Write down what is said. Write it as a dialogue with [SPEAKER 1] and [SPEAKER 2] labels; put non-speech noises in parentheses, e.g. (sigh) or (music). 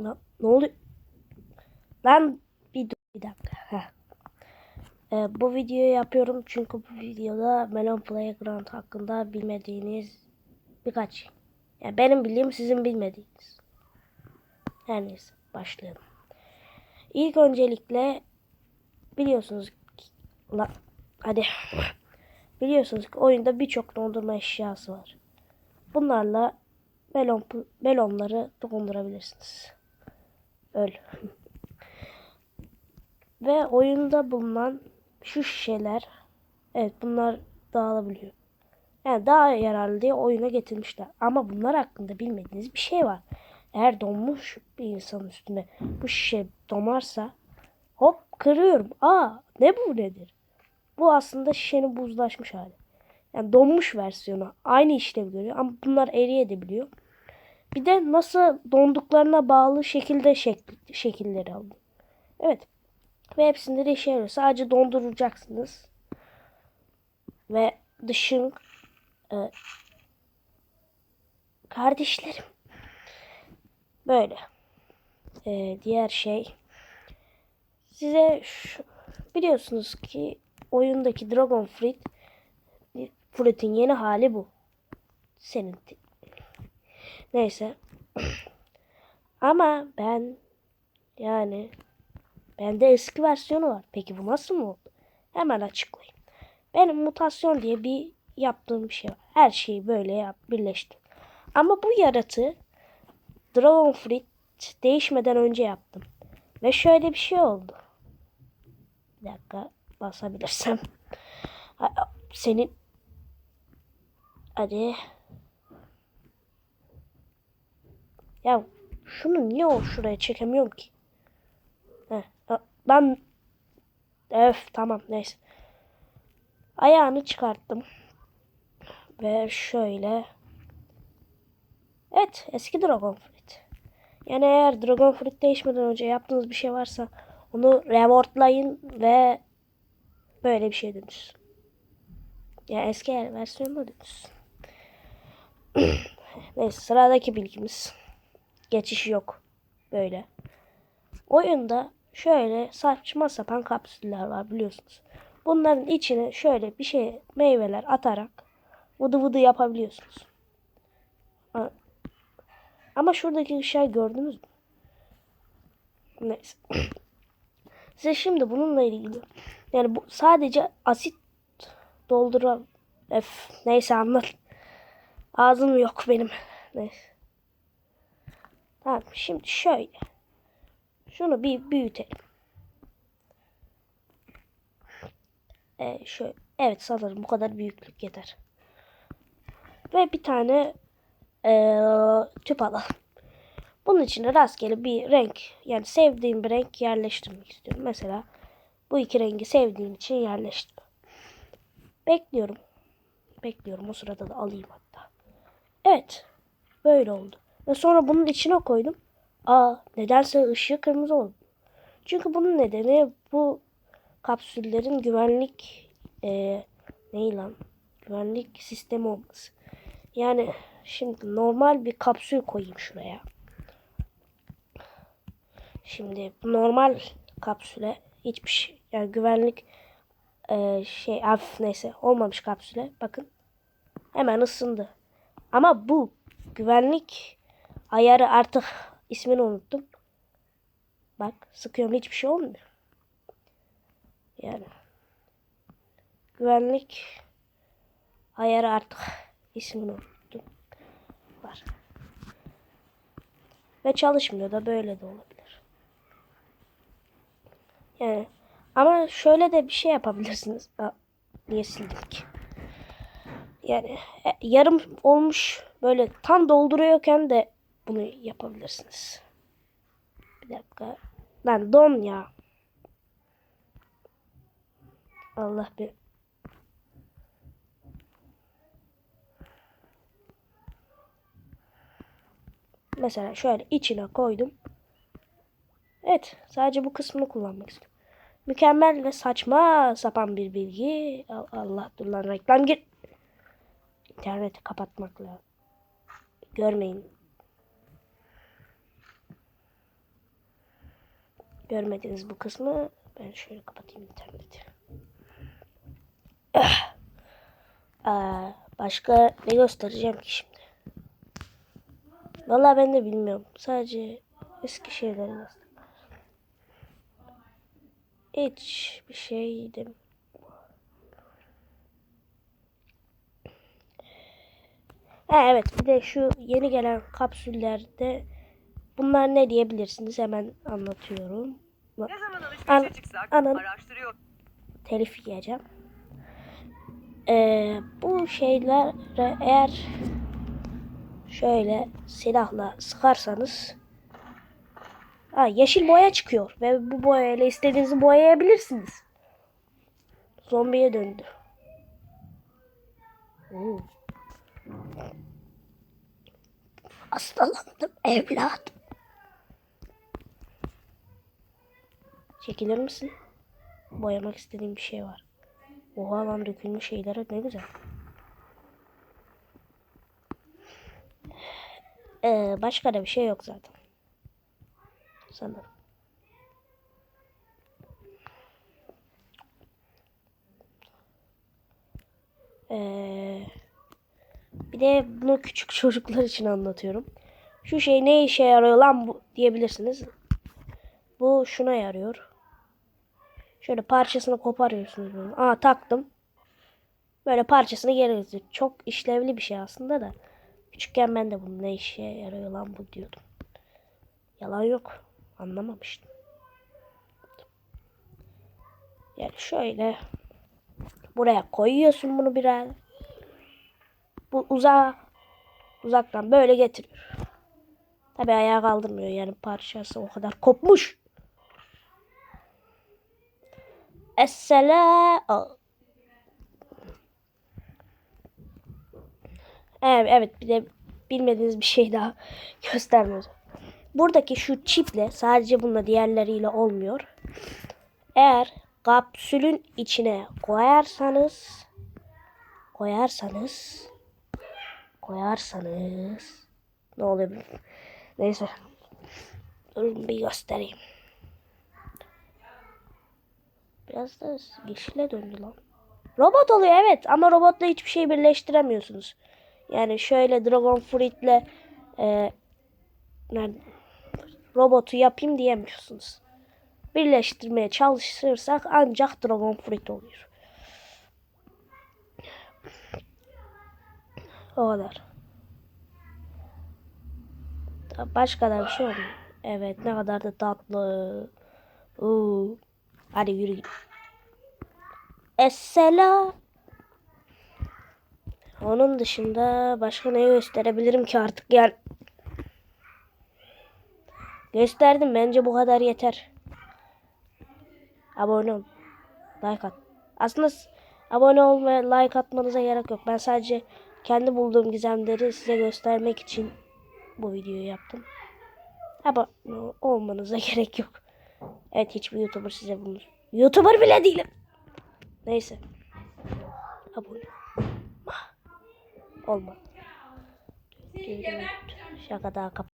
[SPEAKER 1] Lan, ne oluyor? Lan bir dur bir dakika. Ee, bu videoyu yapıyorum çünkü bu videoda Melon Playground hakkında bilmediğiniz birkaç şey. Yani benim bildiğim sizin bilmediğiniz. Her neyse başlayalım. İlk öncelikle biliyorsunuz ki, la, hadi biliyorsunuz ki oyunda birçok dondurma eşyası var. Bunlarla melon melonları dondurabilirsiniz. Öyle. Ve oyunda bulunan şu şişeler evet bunlar dağılabiliyor. Yani daha yararlı diye oyuna getirmişler. Ama bunlar hakkında bilmediğiniz bir şey var. Eğer donmuş bir insanın üstüne bu şişe domarsa hop kırıyorum. Aa ne bu nedir? Bu aslında şişenin buzlaşmış hali. Yani donmuş versiyonu. Aynı işlevi görüyor ama bunlar eriyebiliyor. Bir de nasıl donduklarına bağlı şekilde şekil, şekilleri alıyor. Evet. Ve hepsinde de işe yarıyor. Sadece donduracaksınız. Ve dışın e, kardeşlerim böyle. E, diğer şey size şu, biliyorsunuz ki oyundaki Dragon Fruit Fruit'in yeni hali bu. Senin Neyse. Ama ben yani bende eski versiyonu var. Peki bu nasıl mı oldu? Hemen açıklayayım. Benim mutasyon diye bir yaptığım bir şey var. Her şeyi böyle yap, birleştim. Ama bu yaratığı Dragon Fruit değişmeden önce yaptım. Ve şöyle bir şey oldu. Bir dakika basabilirsem. Senin Hadi. Ya şunu niye o şuraya çekemiyorum ki? Heh, ben Öf tamam neyse. Ayağını çıkarttım. Ve şöyle. Evet eski Dragon Fruit. Yani eğer Dragon Fruit değişmeden önce yaptığınız bir şey varsa onu reportlayın ve böyle bir şey dönüşsün. Ya yani eski versiyonuna dönüşsün. (clears throat) Neyse sıradaki bilgimiz. Geçiş yok. Böyle. Oyunda şöyle saçma sapan kapsüller var biliyorsunuz. Bunların içine şöyle bir şey meyveler atarak vıdı vıdı yapabiliyorsunuz. Ama şuradaki ışığı gördünüz mü? Neyse. (clears throat) Size şimdi bununla ilgili yani bu sadece asit dolduran Öf, neyse anlat. Ağzım yok benim. Neyse. Tamam şimdi şöyle. Şunu bir büyütelim. Ee, şöyle. Evet sanırım bu kadar büyüklük yeter. Ve bir tane ee, tüp alalım. Bunun içine rastgele bir renk yani sevdiğim bir renk yerleştirmek istiyorum. Mesela bu iki rengi sevdiğim için yerleştir. Bekliyorum. Bekliyorum o sırada da alayım hatta. Evet. Böyle oldu. Ve sonra bunun içine koydum. Aa nedense ışığı kırmızı oldu. Çünkü bunun nedeni bu kapsüllerin güvenlik e, ne lan? Güvenlik sistemi olması. Yani şimdi normal bir kapsül koyayım şuraya. Şimdi normal kapsüle hiçbir şey yani güvenlik e, şey hafif neyse olmamış kapsüle bakın hemen ısındı. Ama bu güvenlik ayarı artık ismini unuttum. Bak sıkıyorum hiçbir şey olmuyor. Yani güvenlik ayarı artık ismini unuttum. Var. Ve çalışmıyor da böyle de olabilir. Yani ama şöyle de bir şey yapabilirsiniz. Aa, niye sildim ki? Yani e, yarım olmuş böyle tam dolduruyorken de bunu yapabilirsiniz. Bir dakika. Lan don ya. Allah bir Mesela şöyle içine koydum. Evet. Sadece bu kısmını kullanmak istiyorum. Mükemmel ve saçma sapan bir bilgi. Allah dur lan reklam gir. İnterneti kapatmakla. Görmeyin. Görmediniz bu kısmı. Ben şöyle kapatayım interneti. Ah. Aa, başka ne göstereceğim ki şimdi? Vallahi ben de bilmiyorum. Sadece eski şeyleri göster. Hiç bir şey dem. Ha evet bir de şu yeni gelen kapsüllerde bunlar ne diyebilirsiniz hemen anlatıyorum.
[SPEAKER 2] Ne zaman
[SPEAKER 1] An-
[SPEAKER 2] çıksak araştırıyor.
[SPEAKER 1] telif yiyeceğim. Ee, bu şeyler eğer şöyle silahla sıkarsanız ha, yeşil boya çıkıyor ve bu boyayla istediğinizi boyayabilirsiniz. Zombiye döndü. Oo. Hastalandım evladım. Çekilir misin? Boyamak istediğim bir şey var. Oha lan dökülmüş şeylere ne güzel. Ee, başka da bir şey yok zaten. Sanırım. Ee, bir de bunu küçük çocuklar için anlatıyorum. Şu şey ne işe yarıyor lan bu diyebilirsiniz. Bu şuna yarıyor. Şöyle parçasını koparıyorsunuz bunu. Aa taktım. Böyle parçasını geri getiriyor. Çok işlevli bir şey aslında da. Küçükken ben de bunun ne işe yarıyor lan bu diyordum. Yalan yok. Anlamamıştım. Yani şöyle buraya koyuyorsun bunu birer. Bu uzağa uzaktan böyle getiriyor. Tabi ayağa kaldırmıyor yani parçası o kadar kopmuş. Esselam. Evet, bir de bilmediğiniz bir şey daha göstermez. Buradaki şu çiple sadece bununla diğerleriyle olmuyor. Eğer kapsülün içine koyarsanız koyarsanız koyarsanız ne olabilir? Neyse. Durun bir göstereyim. Biraz da yeşile döndü lan. Robot oluyor evet ama robotla hiçbir şey birleştiremiyorsunuz. Yani şöyle Dragon Fruit'le e, robotu yapayım diyemiyorsunuz. Birleştirmeye çalışırsak ancak Dragon Fruit oluyor. O kadar. Başka da bir şey olmuyor. Evet ne kadar da tatlı. Oo. Hadi yürü git. Esselam. Onun dışında başka ne gösterebilirim ki artık yani. Gösterdim bence bu kadar yeter. Abone ol. Like at. Aslında abone ol ve like atmanıza gerek yok. Ben sadece kendi bulduğum gizemleri size göstermek için bu videoyu yaptım. Abone olmanıza (laughs) gerek yok. Evet hiçbir YouTuber size bunu... YouTuber bile değilim. Neyse. Abone. Olmadı. Şaka daha kap.